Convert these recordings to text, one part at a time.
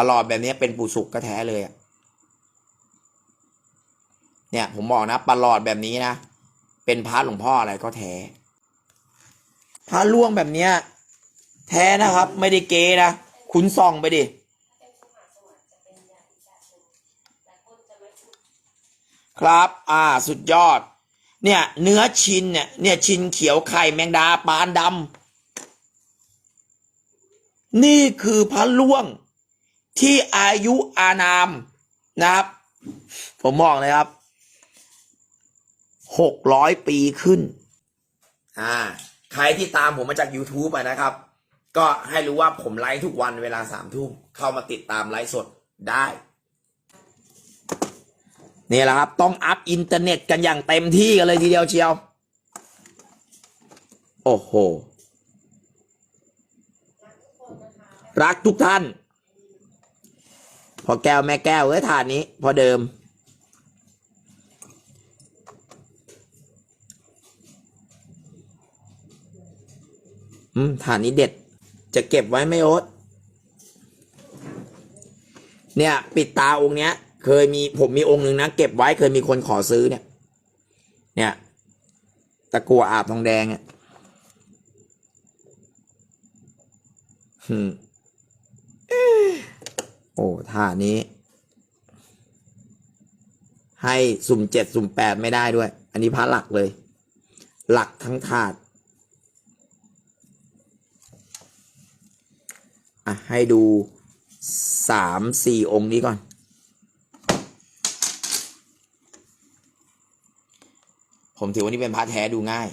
ประหลอดแบบนี้เป็นปูสุกก็แท้เลยเนี่ย ผมบอกนะประหลอดแบบนี้นะเป็นพระหลวงพ่ออะไรก็แท้พระล่วงแบบเนี้ย แท้นะครับ ไม่ได้เกนะคุณส่องไปดิครับ อ่า สุดยอด เนี่ย เนื้อชินเนี่ย เนี่ย ชินเขียวไข่แมงดาปานดำ นี่คือพระล่วง ที่อายุอานามนะครับ ผมบอกเลยครับหกร้อยปีขึ้น อ่า ใครที่ตามผมมาจาก YouTube อะนะครับ ก็ให้รู้ว่าผมไลฟ์ทุกวันเวลาสามทุ่มเข้ามาติดตามไลฟ์สดได้นี่แหละครับต้องอัพอินเทอร์เน็ตกันอย่างเต็มที่กันเลยทีเดียวเชียว โอ้โห รักทุกท่าน พอแก้วแม่แก้วเอ้ยถาดนี้ พอเดิม อืมฐานนี้เด็ด จะเก็บไว้ไม่โอ๊ตเนี่ย ปิดตาองค์เนี้ย เคยมีผมมีองค์หนึ่งนะ เก็บไว้เคยมีคนขอซื้อเนี่ย เนี่ย ตะกัวอาบทองแดงอะหืมเอ๊ะ ท่านี้ ให้สุ่มเจ็ดสุ่มแปดไม่ได้ด้วย อันนี้พระหลักเลย หลักทั้งถาดอะให้ดูสามสี่องค์นี้ก่อน ผมถือว่านี่เป็นพระแท้ดูง่าย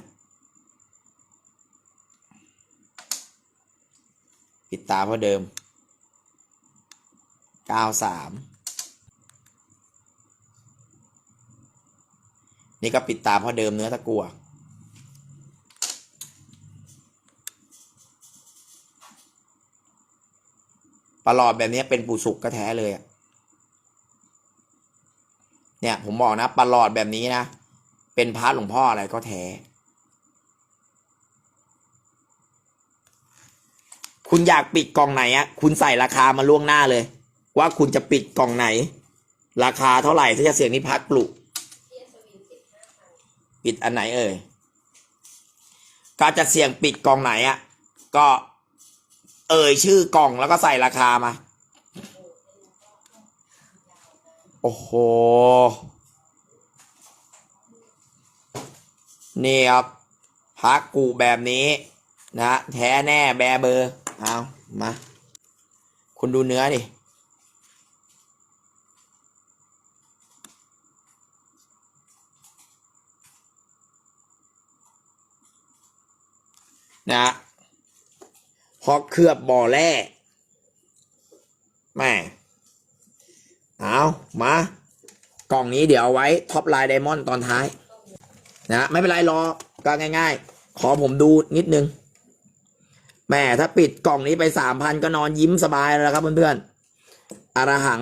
ปิดตาเพราะเดิม ก้าสามนี่ก็ปิดตาเพราะเดิมเนื้อตะกัวประหลอดแบบนี้เป็นปูสุกก็แท้เลยเนี่ยผมบอกนะประหลอดแบบนี้นะ เป็นพระหลวงพ่ออะไรก็แท้คุณอยากปิดกล่องไหนอะคุณใส่ราคามาล่วงหน้าเลย ว่าคุณจะปิดกล่องไหน ราคาเท่าไหร่ถ้าจะเสียงนิพักปลุกปิดอันไหนเอ่ยก็จะเสี่ยงปิดกล่องไหนอะก็เอ่ยชื่อกล่องแล้วก็ใส่ราคามา โอ้โห นี่ครับพักกูแบบนี้นะแท้แน่แบร์เบอร์ เอามา คุณดูเนื้อดิ นะพอเคลือบบ่อแร่แม่เอามากล่องนี้เดี๋ยวเอาไว้ท็อปไลน์ไดมอนด์ตอนท้าย นะไม่เป็นไรรอก็ง่าย ๆ ขอผมดูนิดนึงแหม่ถ้าปิดกล่องนี้ไปสามพันก็นอนยิ้มสบายแล้วครับเพื่อนๆอารหัง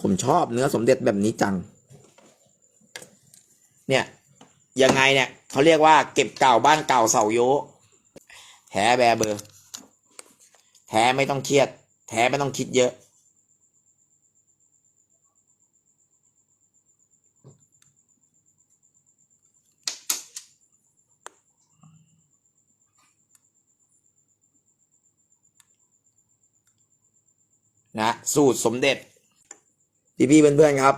ผมชอบเนื้อสมเด็จแบบนี้จัง เนี่ย ยังไงเนี่ยเขาเรียกว่าเก็บเก่าบ้านเก่าเสาโยแท้แบร์เบอร์ แท้ไม่ต้องเครียด แท้ไม่ต้องคิดเยอะ นะ สูตรสมเด็จ พี่พี่ๆเพื่อนๆครับ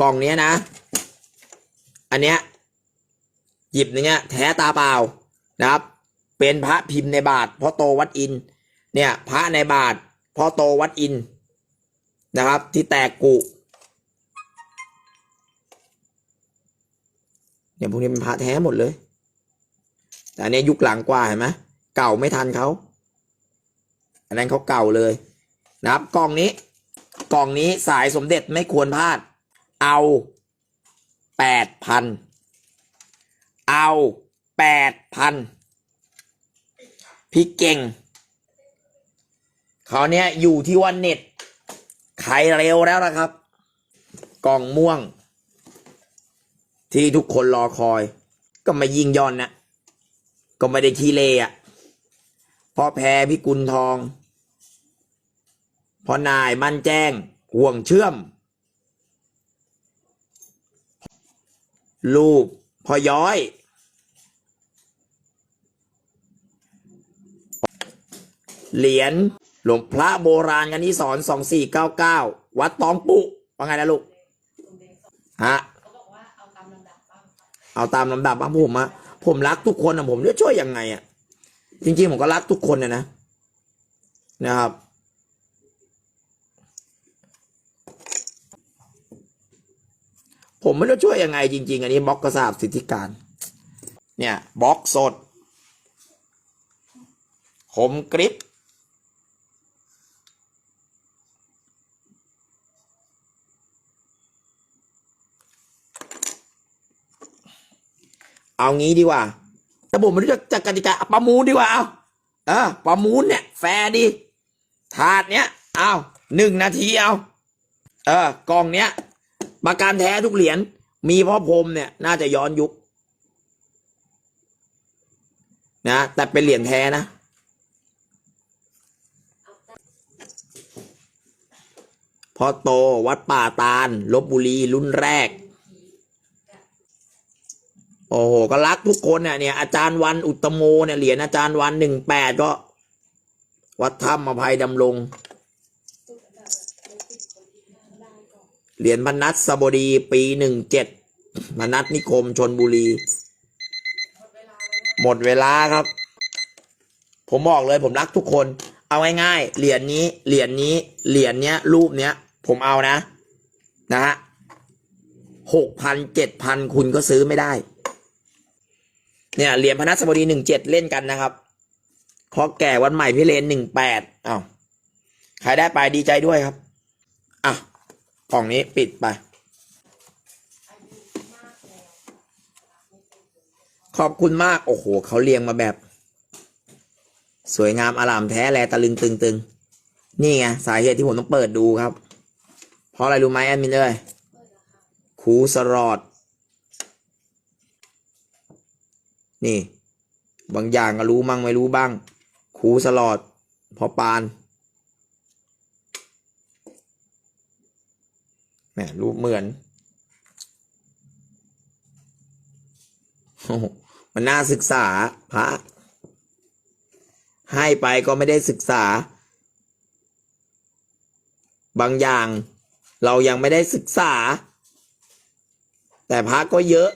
กล่องเนี้ยนะ อันเนี้ยหยิบอย่างเงี้ยแท้ตาเปล่านะครับ เป็นพระพิมพ์ในบาทพ่อโตวัดอิน เนี่ยพระในบาทพ่อโตวัดอินนะครับ ที่แตกกุเนี่ยพวกนี้เป็นพระแท้หมดเลย แต่อันนี้ยุคหลังกว่าเห็นไหมเก่าไม่ทันเขาอันนั้นเขาเก่าเลย นะครับ กล่องนี้ กล่องนี้สายสมเด็จไม่ควรพลาด เอาแปดพันเอาแปดพันพี่เก่งเขาวเนี้ยอยู่ที่วันเน็ตใครเร็วแล้วนะครับ กล่องม่วง ที่ทุกคนรอคอย ก็มายิงย่อนนะก็ไม่ได้ขี้เลอะพอแพรพิกุลทองพ่อนายมั่นแจ้งห่วงเชื่อม ลูกพ่อย้อย เหรียญหลวงพระโบราณกันที่สอนสองสี่เก้าเก้าวัดตองปุว่าไงนะลูกฮะเอาตามลำดับบ้างผมอะผมรักทุกคนอะผมจะช่วยยังไงอะจริงๆผมก็รักทุกคนนะนะครับ ผมไม่รู้ช่วยยังไงจริง ๆ อันนี้บล็อกกระสาบสิทธิการ เนี่ยบล็อกสดคมกริปเอางี้ดีกว่าแต่ผมไม่รู้จะจะกติกาเอาประมูลดีกว่าเอาเออประมูลเนี่ยแฟร์ดีถาดเนี้ยเอาหนึ่งนาทีเอาเออกล่องเนี้ย ประกันแท้ทุกเหรียญมีพ่อพรมเนี่ย น่าจะย้อนยุคนะแต่เป็นเหรียญแท้นะพ่อโตวัดป่าตาลลบบุรีรุ่นแรก โอ้โห ก็รักทุกคนเนี่ยเนี่ยอาจารย์วันอุตตโมเนี่ยเหรียญอาจารย์วันหนึ่งแปดก็ วัดถ้ำอภัยดำรง เหรียญพนัสสบดีปีหนึ่งเจ็ดพนัสนิคมชนบุรี หมดเวลาครับ ผมบอกเลยผมรักทุกคน เอาง่ายๆเหรียญนี้เหรียญนี้เหรียญเนี้ย รูปเนี้ย ผมเอานะ นะฮะหกพันเจ็ดพันคุณก็ซื้อไม่ได้ เนี่ยเหรียญพนัสบดีหนึ่งเจ็ดเล่นกันนะครับขอแก่วันใหม่พี่เลนหนึ่งแปดอ้าวใครได้ไปดีใจด้วยครับ กล่องนี้ปิดไป ขอบคุณมาก โอ้โห เขาเรียงมาแบบ สวยงามอลามแท้แลตะลึงตึงตึงนี่ไง สาเหตุที่ผมต้องเปิดดูครับ เพราะอะไรรู้ไหมแอดมินเลยคูสรอด นี่ บางอย่างก็รู้มั่งไม่รู้บ้างคูสลอด พอปาน แหมรูปเหมือนมันน่าศึกษาพระ ให้ไปก็ไม่ได้ศึกษา บางอย่างเรายังไม่ได้ศึกษา แต่พระก็เยอะ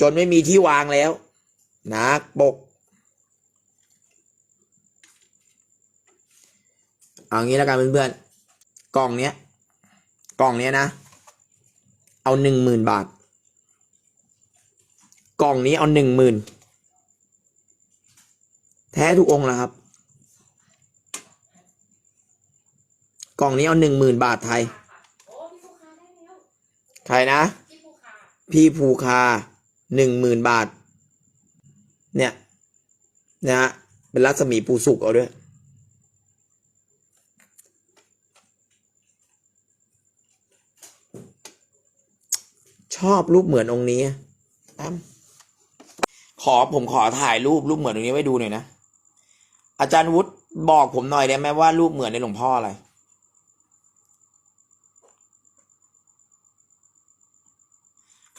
จนไม่มีที่วางแล้วนักปกเอางี้แล้วกันเพื่อนๆกล่องเนี้ย กล่องเนี้ยนะ เอาหนึ่งหมื่นบาท กล่องนี้เอาหนึ่งหมื่นแท้ทุกองค์แล้วครับ กล่องนี้เอาหนึ่งหมื่นบาทไทย ใครนะพี่ภูคาพี่ภูคาหนึ่งหมื่นบาท เนี่ย นะฮะเป็นรัศมีปูสุกเอาด้วย ชอบรูปเหมือนองค์นี้อะอ้ำขอผมขอถ่ายรูปรูปเหมือนองค์นี้ไว้ดูหน่อยนะ อาจารย์วุฒิบอกผมหน่อยได้ไหมว่ารูปเหมือนในหลวงพ่ออะไร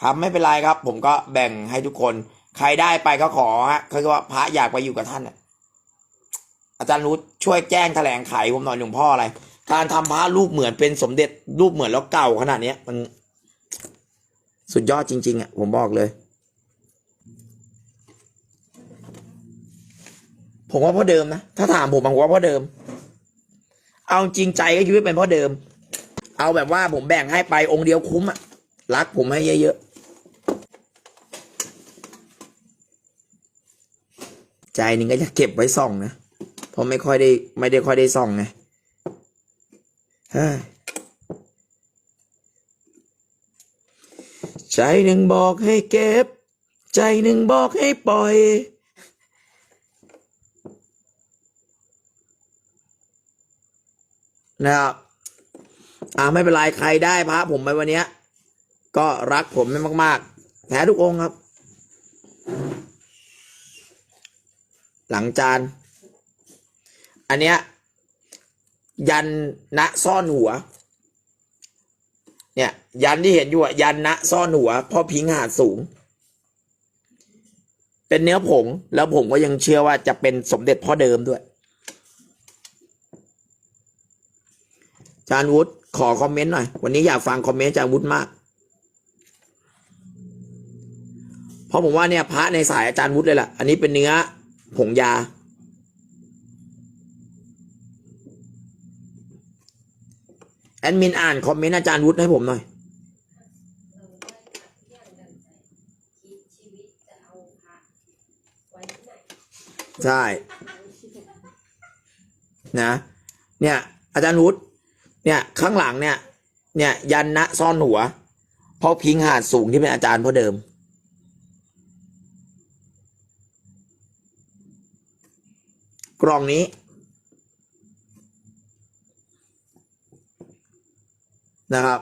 ครับไม่เป็นไรครับ ผมก็แบ่งให้ทุกคน ใครได้ไปก็ขอฮะเขาว่าพระอยากไปอยู่กับท่านน่ะอาจารย์รุ้ช่วยแจ้งแถลงไขผมหน่อยหลวงพ่ออะไร การทำพระรูปเหมือนเป็นสมเด็จรูปเหมือนแล้วเก่าขนาดเนี้ยมัน สุดยอดจริง ๆ อะ ผมบอกเลย ผมว่าพ่อเดิมนะ ถ้าถามผมผมว่าพ่อเดิม เอาจริงใจก็คิดว่าเป็นพ่อเดิม เอาแบบว่าผมแบ่งให้ไปองค์เดียวคุ้มอะ รักผมให้เยอะๆ ใจหนึ่งก็จะเก็บไว้ส่องนะ เพราะไม่ค่อยได้ ไม่ได้ค่อยได้ส่องไงเฮ้ย ใจหนึ่งบอกให้เก็บ ใจหนึ่งบอกให้ปล่อย นะครับอ่าไม่เป็นไรใครได้พระผมไปวันเนี้ย ก็รักผมไม่มาก ๆแท้ทุกองค์ครับ หลังจาน อันเนี้ย ยันณซ่อนหัว เนี่ย ยันที่เห็นอยู่อะยันณซ่อนหัวพ่อพิงหาดสูง เป็นเนื้อผง แล้วผมก็ยังเชื่อว่าจะเป็นสมเด็จพ่อเดิมด้วยจานวุฒิขอคอมเมนต์หน่อย วันนี้อยากฟังคอมเมนต์จานวุฒิมาก เพราะผมว่าเนี่ยพระในสายอาจารย์วุฒิเลยล่ะ อันนี้เป็นเนื้อผงยา ดมินอ่านคอมเมนต์อาจารย์วุฒิให้ผมหน่อยใช่นใช่ นะ เนี่ย อาจารย์วุฒิเนี่ย ข้างหลังเนี่ย เนี่ย ยันนะซ่อนหัว เพราะพิงหาดสูงที่เป็นอาจารย์พ่อเดิม กล่องนี้ นะครับ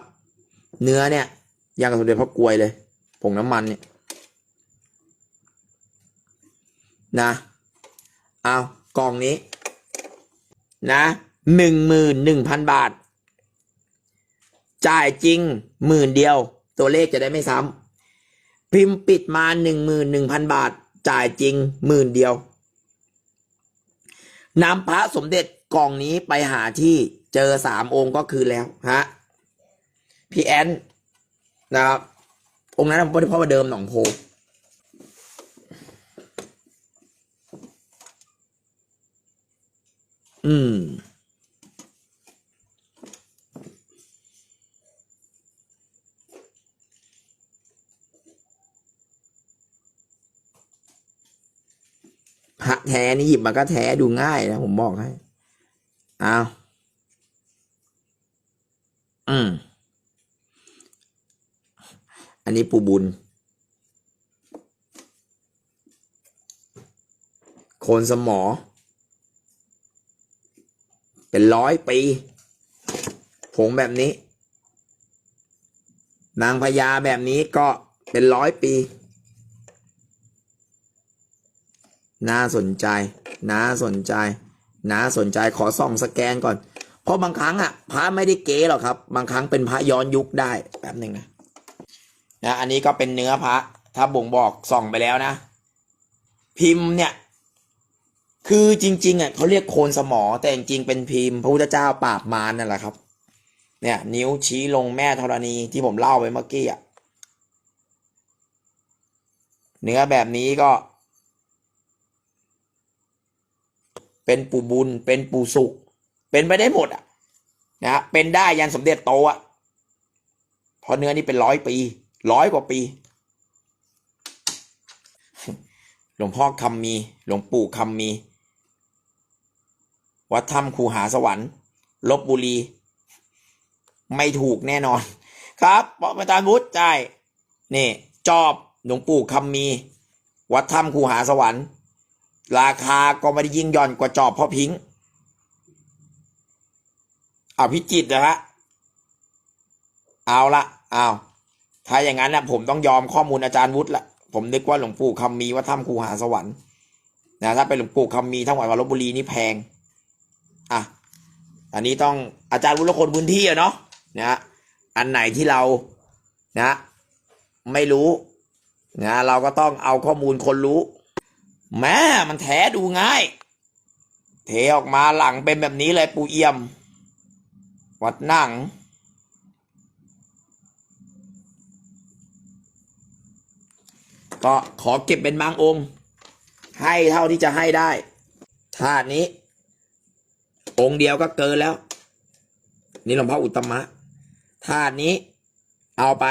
เนื้อเนี่ยยังกับสมเด็จพระกวยเลยผงน้ำมันเนี่ยนะเอากล่องนี้ นะหนึ่งหมื่นหนึ่งพันบาท จ่ายจริงหมื่นเดียว ตัวเลขจะได้ไม่ซ้ำพิมพ์ปิดมาหนึ่งหมื่นหนึ่งพันบาท จ่ายจริงหมื่นเดียวนำพระสมเด็จกล่องนี้ไปหาที่เจอสามองค์ก็คือแล้วฮะ พี่แอนนะครับองค์นั้นเป็นพ่อประเดิมหนองโพอืม พระแท้นี่หยิบมาก็แท้ดูง่ายนะผมบอกให้ อ้าว อืม อันนี้ปูบุญ โคนสมอ เป็นร้อยปีผงแบบนี้ นางพญาแบบนี้ก็เป็นร้อยปี น่าสนใจ น่าสนใจ น่าสนใจขอส่องสแกนก่อน เพราะบางครั้งอะพระไม่ได้เก๋หรอกครับ บางครั้งเป็นพระย้อนยุคได้แป๊บหนึ่งนะ นะอันนี้ก็เป็นเนื้อพระ ถ้าบ่งบอกส่องไปแล้วนะ พิมพ์เนี่ย คือจริง ๆอะเขาเรียกโคนสมอ แต่จริงๆเป็นพิมพ์ พระพุทธเจ้าปราบมารนั่นแหละครับ เนี่ย นิ้วชี้ลงแม่ธรณีที่ผมเล่าไปเมื่อกี้อะเนื้อแบบนี้ก็ เป็นปู่บุญ เป็นปู่สุข เป็นไปได้หมดอะนะเป็นได้ยันสมเด็จโตอะเพราะเนื้อนี่เป็นร้อยปี ร้อยกว่าปี หลวงพ่อคำมี หลวงปู่คำมี วัดถ้ำคูหาสวรรค์ลบบุรี ไม่ถูกแน่นอน ครับพระอาจารย์วุฒิใช่นี่ จอบหลวงปู่คำมี วัดถ้ำคูหาสวรรค์ ราคาก็ไม่ได้ยิ่งย่อนกว่าจอบพ่อพิงค์เอาพิจิตนะฮะเอาละเอา ถ้าอย่างนั้นนะผมต้องยอมข้อมูลอาจารย์วุฒิละผมนึกว่าหลวงปู่คำมีว่าถ้ำคูหาสวรรค์นะถ้าเป็นหลวงปู่คำมีทั้งหวัดลบบุรีนี่แพงอะอันนี้ต้องอาจารย์วุฒิละคนพื้นที่อะเนาะนะฮะอันไหนที่เรานะไม่รู้นะเราก็ต้องเอาข้อมูลคนรู้แม่มันแท้ดูง่าย เทออกมาหลังเป็นแบบนี้เลยปูเอี่ยม วัดนั่ง ก็ขอเก็บเป็นบางองค์ ให้เท่าที่จะให้ได้ถาดนี้ องค์เดียวก็เกินแล้ว นี่หลวงพ่ออุตมะถาดนี้ เอาไป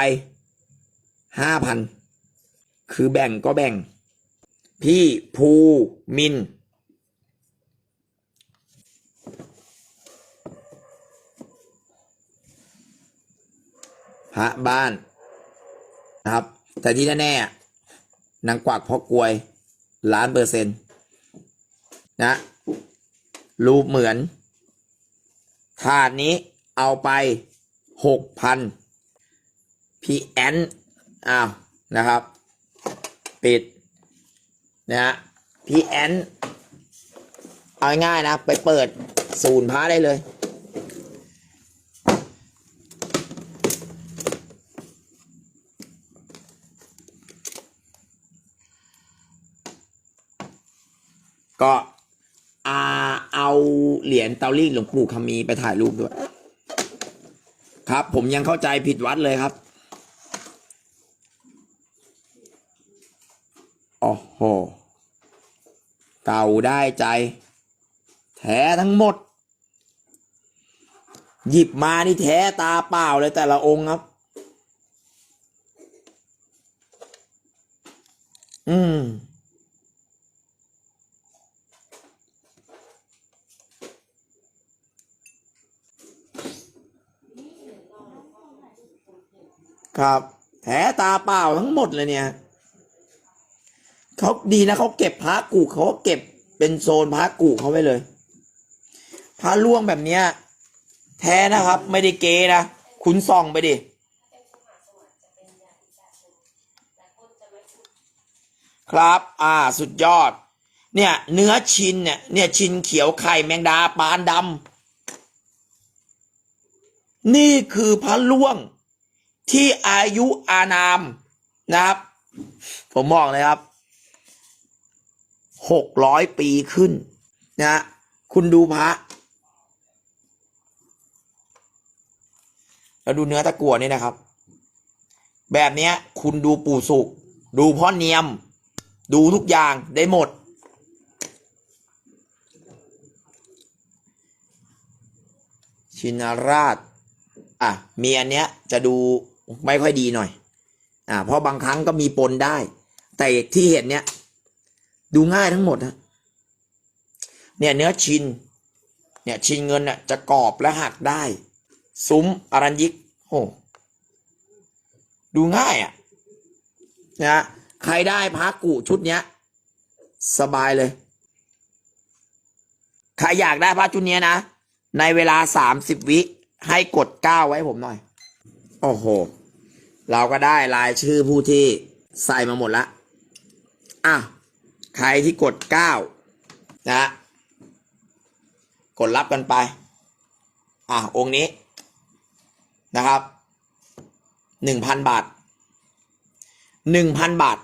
ห้าพันคือแบ่งก็แบ่ง พี่ภูมิน พระบ้านนะครับ แต่ที่แน่ๆ นางกวักพอกลวยล้านเปอร์เซ็นต์นะ รูปเหมือน ถาดนี้เอาไปหกพันพีแอนอ้าวนะครับ ปิด นะฮะพีแอนเอาง่ายๆนะ ไปเปิดศูนย์พระได้เลย ก็อาเอาเหรียญเตารีดหลวงปู่คำมีไปถ่ายรูปด้วย ครับ ผมยังเข้าใจผิดวัดเลยครับโอ้โหเก่าได้ใจ แท้ทั้งหมด หยิบมานี่แท้ตาเปล่าเลยแต่ละองค์ครับ อืม ครับ แผลตาเปล่าทั้งหมดเลยเนี่ยเขาดีนะเขาเก็บพระกูเขาเก็บเป็นโซนพระกูเขาไว้เลยพระล่วงแบบเนี้ย แท้นะครับ ไม่ได้เกนะคุณส่องไปดิเป็นสมาสวรรค์จะเป็นยาอีกแบบหนึ่งแต่คนจะไม่พูดครับ อ่า สุดยอด เนี่ย เนื้อชินเนี่ย เนี่ย ชินเขียวไข่แมงดาปานดำ นี่คือพระล่วง ที่อายุอานามนะครับ ผมบอกเลยครับหกร้อยปีขึ้นนะคุณดูพระแล้วดูเนื้อตะกั่วนี่นะครับ แบบเนี้ย คุณดูปู่สุกดูพ่อเนียม ดูทุกอย่างได้หมด ชินราช อะ มีอันเนี้ยจะดู ไม่ค่อยดีหน่อย อ่า เพราะบางครั้งก็มีปนได้ แต่ที่เห็นเนี้ยดูง่ายทั้งหมดนะเนี่ยเนื้อชิน เนี่ยชินเงินน่ะจะกรอบและหักได้ ซุ้มอรัญยิกโอ้ดูง่ายอะนะใครได้พระกุชุดเนี้ย สบายเลย ใครอยากได้พระชุดเนี้ยนะ ในเวลาสามสิบวิให้กดเก้าไว้ผมหน่อย โอ้โห เราก็ได้รายชื่อผู้ที่ใส่มาหมดละอะใครที่กดเก้านะกดรับกันไป อะองค์นี้นะครับหนึ่งพันบาทหนึ่งพันบาท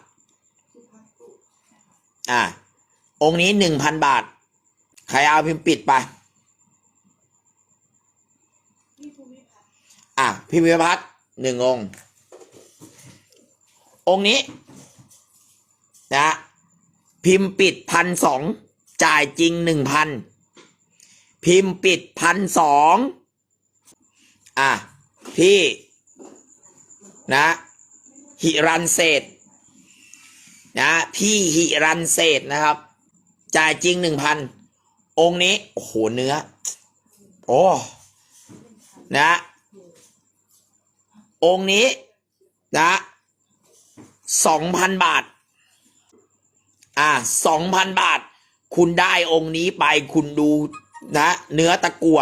อ่า องค์นี้หนึ่งพันบาท ใครเอาพิมพ์ปิดไป อะ พี่วิพัฒน์ หนึ่งองค์ องค์นี้นะพิมพ์ปิดพันสองจ่ายจริงหนึ่งพันพิมพ์ปิดพันสองอะพี่นะหิรันเศษนะพี่หิรันเศษนะครับ จ่ายจริงหนึ่งพันองค์นี้ โอ้โหเนื้อ โอ้ นะ องค์นี้นะสองพันบาท อ่าสองพันบาท คุณได้องค์นี้ไปคุณดูนะ เนื้อตะกัว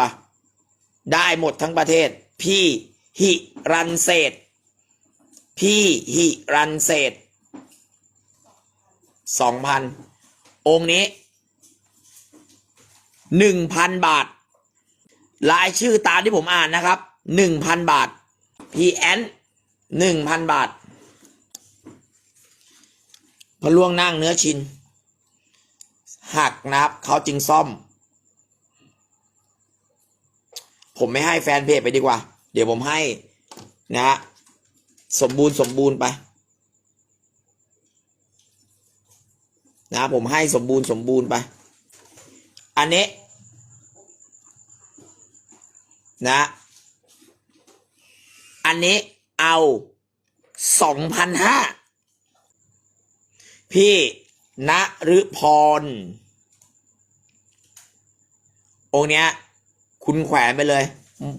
ได้หมดทั้งประเทศ พี่หิรันเศษ พี่หิรันเศษสองพันองค์นี้หนึ่งพันบาท รายชื่อตามที่ผมอ่านนะครับหนึ่งพันบาท พีแอนหนึ่งพันบาทพระล่วงนั่งเนื้อชินหักนะครับเขาจึงซ่อม ผมไม่ให้แฟนเพจไปดีกว่า เดี๋ยวผมให้นะฮะสมบูรณ์สมบูรณ์ไปนะผมให้สมบูรณ์สมบูรณ์ไป อันนี้นะ อันนี้เอาสองพันห้าพี่ณฤพร องเนี้ย คุณแขวนไปเลย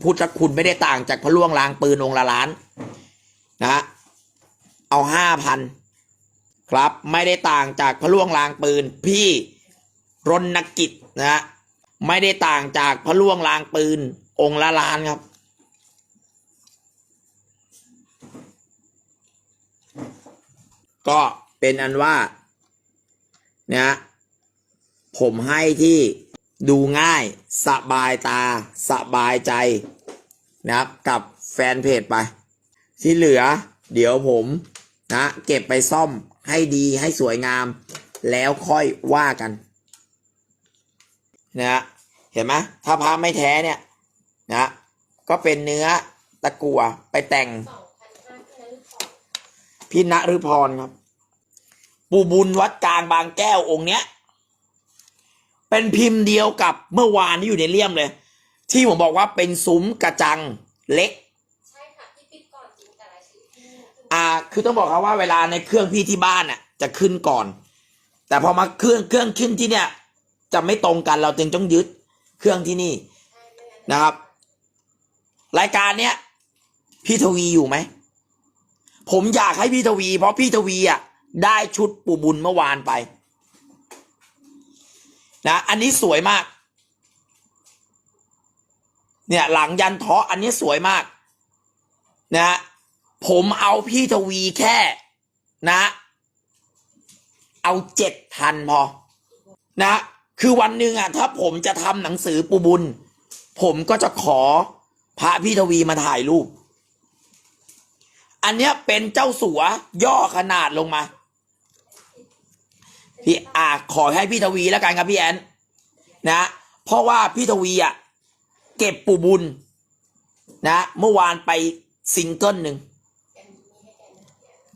พุทธคุณไม่ได้ต่างจากพระล่วงลางปืนองละล้าน นะ เอาห้าพันครับ ไม่ได้ต่างจากพระล่วงลางปืน พี่รณกิจนะฮะไม่ได้ต่างจากพระล่วงลางปืนองละล้านครับ ก็เป็นอันว่านะผมให้ที่ดูง่ายสบายตาสบายใจนะครับกับแฟนเพจไป ที่เหลือเดี๋ยวผมนะเก็บไปซ่อมให้ดีให้สวยงาม แล้วค่อยว่ากันนะเห็นไหมถ้าพระไม่แท้เนี่ยนะก็เป็นเนื้อตะกัวไปแต่ง สองพันห้าแค่นั้นพอ พี่ณฤพรครับ ปูบุญวัดกลางบางแก้วองค์เนี้ย เป็นพิมพ์เดียวกับเมื่อวานที่อยู่ในเลี่ยมเลย ที่ผมบอกว่าเป็นซุ้มกระจังเล็กใช่ค่ะที่ปิดก่อนจริงแต่รายชื่อที่อ่า คือต้องบอกครับว่าเวลาในเครื่องพี่ที่บ้านน่ะ จะขึ้นก่อน แต่พอมาเครื่องเครื่องขึ้นที่เนี่ย จะไม่ตรงกันเราจึงต้องยึดเครื่องที่นี่นะครับ รายการเนี้ยพี่ทวีอยู่ไหม ผมอยากให้พี่ทวี เพราะพี่ทวีอะได้ชุดปูบุญเมื่อวานไป นะ อันนี้สวยมาก เนี่ย หลังยันเทาะอันนี้สวยมากนะฮะผมเอาพี่ทวีแค่ นะ เอาเจ็ดพันพอ นะ คือวันหนึ่งอะ ถ้าผมจะทำหนังสือปูบุญ ผมก็จะขอพระพี่ทวีมาถ่ายรูป อันเนี้ยเป็นเจ้าสัวย่อขนาดลงมา พี่อ่าขอให้พี่ทวีแล้วกันครับพี่แอนนะ เพราะว่าพี่ทวีอะเก็บปูบุญ นะ เมื่อวานไปซิงเกิลหนึ่ง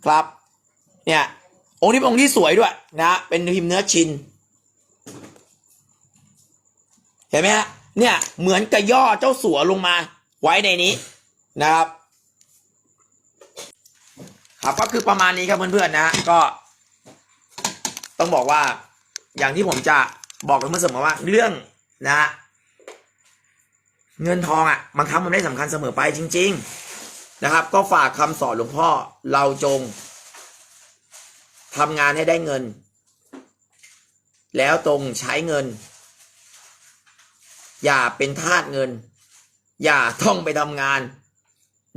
ครับ เนี่ย องค์นี้เป็นองค์ที่สวยด้วยนะ เป็นพิมพ์เนื้อชิน เห็นไหมฮะเนี่ยเหมือนกระย่อเจ้าสัวลงมา ไว้ในนี้นะครับ ครับก็คือประมาณนี้ครับเพื่อนๆนะก็ ต้องบอกว่า อย่างที่ผมจะบอกกันเมื่อเสมอว่า เรื่องนะเงินทองอะบางครั้งมันไม่ได้สำคัญเสมอไปจริง ๆนะครับ ก็ฝากคำสอนหลวงพ่อเราจงทำงานให้ได้เงิน แล้วตรงใช้เงิน อย่าเป็นทาสเงิน อย่าต้องไปทำงาน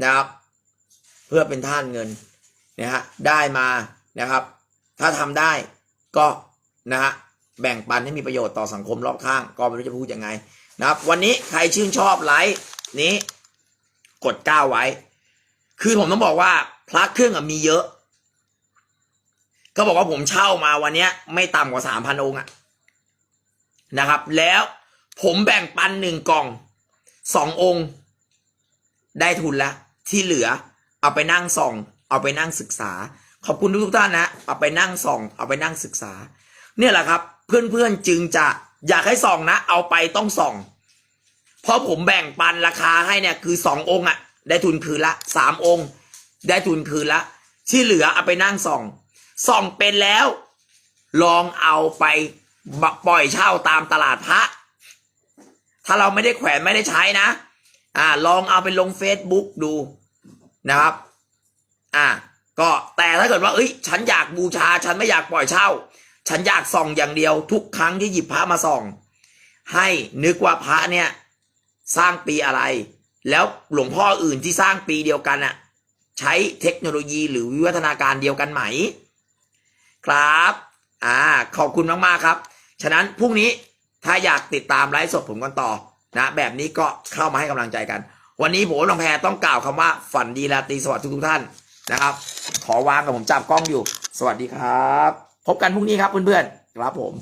นะครับ เพื่อเป็นทาสเงิน นะฮะได้มานะครับ ถ้าทำได้ก็นะฮะแบ่งปันให้มีประโยชน์ต่อสังคมรอบข้าง ก็ไม่รู้จะพูดยังไงนะครับ วันนี้ใครชื่นชอบไลค์นี้ กดก้าวไว้ คือผมต้องบอกว่าพระเครื่องอมีเยอะ ก็บอกว่าผมเช่ามาวันนี้ไม่ต่ำกว่าสามพันองค์อะนะครับ แล้วผมแบ่งปันหนึ่งกล่องสององค์ ได้ทุนแล้วที่เหลือ เอาไปนั่งส่อง เอาไปนั่งศึกษา ขอบคุณทุกท่านนะ เอาไปนั่งส่อง เอาไปนั่งศึกษา เนี่ยแหละครับ เพื่อนๆจึงจะอยากให้ส่องนะ เอาไปต้องส่อง เพราะผมแบ่งปันราคาให้เนี่ยคือสององค์อะ่ะได้ทุนคืนละสามองค์ ได้ทุนคืนละ ที่เหลือเอาไปนั่งส่อง ส่องเป็นแล้ว ลองเอาไปปล่อยเช่าตามตลาดพระ ถ้าเราไม่ได้แขวนไม่ได้ใช้นะ อ่า ลองเอาไปลง Facebook ดูนะครับ อ่าก็แต่ถ้าเกิดว่าเอ้ย ฉันอยากบูชา ฉันไม่อยากปล่อยเช่า ฉันอยากส่องอย่างเดียว ทุกครั้งที่หยิบพระมาส่อง ให้นึกว่าพระเนี่ย สร้างปีอะไร แล้วหลวงพ่ออื่นที่สร้างปีเดียวกันอะใช้เทคโนโลยีหรือวิวัฒนาการเดียวกันไหม ครับ อ่า ขอบคุณมากๆครับ ฉะนั้นพรุ่งนี้ถ้าอยากติดตามไลฟ์สดผมกันต่อนะ แบบนี้ก็เข้ามาให้กำลังใจกัน วันนี้ผมลองแพรต้องกล่าวคำว่าฝันดีราตรีสวัสดิ์ทุกๆท่าน นะครับ ขอวางกับผมจับกล้องอยู่ สวัสดีครับ พบกันพรุ่งนี้ครับเพื่อนๆครับผม